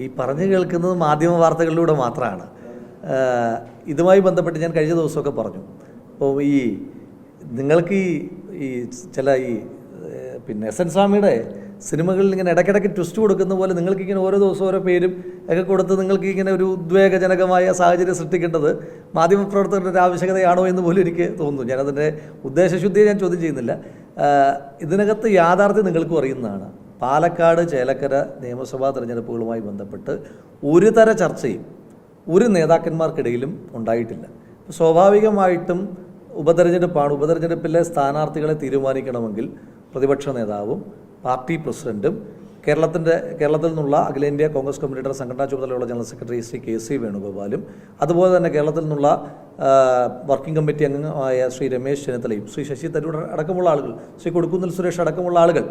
ഈ പറഞ്ഞു കേൾക്കുന്നത് മാധ്യമ വാർത്തകളിലൂടെ മാത്രമാണ്. ഇതുമായി ബന്ധപ്പെട്ട് ഞാൻ കഴിഞ്ഞ ദിവസമൊക്കെ പറഞ്ഞു. അപ്പോൾ ഈ നിങ്ങൾക്ക് ഈ ഈ ചില ഈ പിന്നെ എസ് എൻ സ്വാമിയുടെ സിനിമകളിൽ ഇങ്ങനെ ഇടയ്ക്കിടയ്ക്ക് ട്വിസ്റ്റ് കൊടുക്കുന്ന പോലെ നിങ്ങൾക്ക് ഇങ്ങനെ ഓരോ ദിവസം ഓരോ പേരും ഒക്കെ കൊടുത്ത് നിങ്ങൾക്ക് ഇങ്ങനെ ഒരു ഉദ്വേഗജനകമായ സാഹചര്യം സൃഷ്ടിക്കേണ്ടത് മാധ്യമപ്രവർത്തകരുടെ ഒരു ആവശ്യകതയാണോ എന്ന് പോലും എനിക്ക് തോന്നുന്നു. ഞാനതിന്റെ ഉദ്ദേശശുദ്ധിയെ ഞാൻ ചോദ്യം ചെയ്യുന്നില്ല. ഇതിനകത്ത് യാഥാർത്ഥ്യം നിങ്ങൾക്കും അറിയുന്നതാണ്. പാലക്കാട് ചേലക്കര നിയമസഭാ തെരഞ്ഞെടുപ്പുകളുമായി ബന്ധപ്പെട്ട് ഒരു തര ചർച്ചയും ഒരു നേതാക്കന്മാർക്കിടയിലും ഉണ്ടായിട്ടില്ല. സ്വാഭാവികമായിട്ടും ഉപതെരഞ്ഞെടുപ്പാണ് ഉപതെരഞ്ഞെടുപ്പിലെ സ്ഥാനാർത്ഥികളെ തീരുമാനിക്കണമെങ്കിൽ പ്രതിപക്ഷ നേതാവും പാർട്ടി പ്രസിഡന്റും കേരളത്തിന്റെ കേരളത്തിൽ നിന്നുള്ള അഖിലേന്ത്യാ കോൺഗ്രസ് കമ്മിറ്റിയുടെ സംഘടനാ ചുമതലയുള്ള general secretary Shri K C വേണുഗോപാലും അതുപോലെ തന്നെ കേരളത്തിൽ നിന്നുള്ള വർക്കിംഗ് കമ്മിറ്റി അംഗമായ ശ്രീ രമേശ് ചെന്നിത്തലയും ശ്രീ ശശി തരൂർ അടക്കമുള്ള ആളുകൾ ശ്രീ കൊടുക്കുന്നിൽ സുരേഷ് അടക്കമുള്ള ആളുകൾ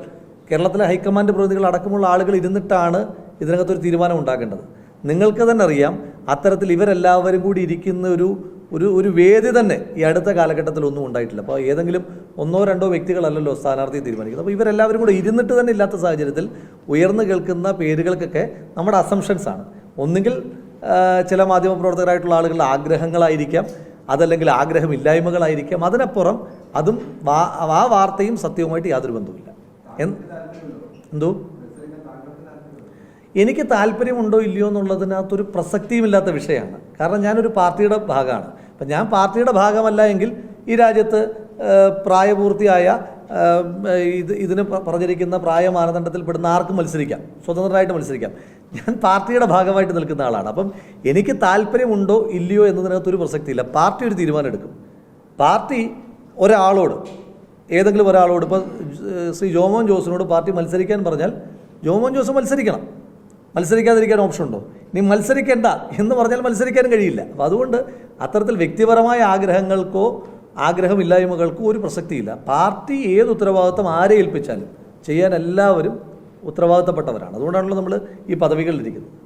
കേരളത്തിലെ ഹൈക്കമാൻഡ് പ്രതിനിധികൾ അടക്കമുള്ള ആളുകൾ ഇരുന്നിട്ടാണ് ഇതിനകത്തൊരു തീരുമാനം ഉണ്ടാക്കേണ്ടത് നിങ്ങൾക്ക് തന്നെ അറിയാം അത്തരത്തിൽ ഇവരെല്ലാവരും കൂടി ഇരിക്കുന്ന ഒരു ഒരു ഒരു വേദി തന്നെ ഈ അടുത്ത കാലഘട്ടത്തിൽ ഒന്നും ഉണ്ടായിട്ടില്ല. അപ്പോൾ ഏതെങ്കിലും ഒന്നോ രണ്ടോ വ്യക്തികളല്ലല്ലോ സ്ഥാനാർത്ഥിയെ തീരുമാനിക്കുന്നത്. അപ്പോൾ ഇവരെല്ലാവരും കൂടെ ഇരുന്നിട്ട് തന്നെ ഇല്ലാത്ത സാഹചര്യത്തിൽ ഉയർന്നു കേൾക്കുന്ന പേരുകൾക്കൊക്കെ നമ്മുടെ അസംഷൻസ് ആണ്. ഒന്നുകിൽ ചില മാധ്യമപ്രവർത്തകരായിട്ടുള്ള ആളുകളുടെ ആഗ്രഹങ്ങളായിരിക്കാം അതല്ലെങ്കിൽ ആഗ്രഹമില്ലായ്മകളായിരിക്കാം. അതിനപ്പുറം അതും ആ വാർത്തയും സത്യവുമായിട്ട് യാതൊരു ബന്ധവുമില്ല. എന്തോ? എനിക്ക് താല്പര്യമുണ്ടോ ഇല്ലയോ എന്നുള്ളതിനകത്തൊരു പ്രസക്തിയുമില്ലാത്ത വിഷയമാണ്. കാരണം ഞാനൊരു പാർട്ടിയുടെ ഭാഗമാണ്. അപ്പം ഞാൻ പാർട്ടിയുടെ ഭാഗമല്ല എങ്കിൽ ഈ രാജ്യത്ത് പ്രായപൂർത്തിയായ ഇത് ഇതിന് പറഞ്ഞിരിക്കുന്ന പ്രായ പെടുന്ന ആർക്കും മത്സരിക്കാം. സ്വതന്ത്രമായിട്ട് മത്സരിക്കാം. ഞാൻ പാർട്ടിയുടെ ഭാഗമായിട്ട് നിൽക്കുന്ന ആളാണ്. അപ്പം എനിക്ക് താല്പര്യമുണ്ടോ ഇല്ലയോ എന്നതിനകത്തൊരു പ്രസക്തിയില്ല. പാർട്ടി ഒരു തീരുമാനം എടുക്കും പാർട്ടി ഒരാളോട് ഏതെങ്കിലും ഒരാളോട് ഇപ്പോൾ ശ്രീ ജോമോൻ ജോസിനോട് പാർട്ടി മത്സരിക്കാൻ പറഞ്ഞാൽ ജോമോൻ ജോസ് മത്സരിക്കണം. മത്സരിക്കാതിരിക്കാൻ ഓപ്ഷൻ ഉണ്ടോ? നീ മത്സരിക്കേണ്ട എന്ന് പറഞ്ഞാൽ മത്സരിക്കാനും കഴിയില്ല. അപ്പോൾ അതുകൊണ്ട് അത്തരത്തിൽ വ്യക്തിപരമായ ആഗ്രഹങ്ങൾക്കോ ആഗ്രഹമില്ലായ്മകൾക്കോ ഒരു പ്രസക്തിയില്ല. പാർട്ടി ഏത് ഉത്തരവാദിത്വം ആരെ ഏൽപ്പിച്ചാലും ചെയ്യാൻ എല്ലാവരും ഉത്തരവാദിത്തപ്പെട്ടവരാണ്. അതുകൊണ്ടാണല്ലോ നമ്മൾ ഈ പദവികളിലിരിക്കുന്നത്.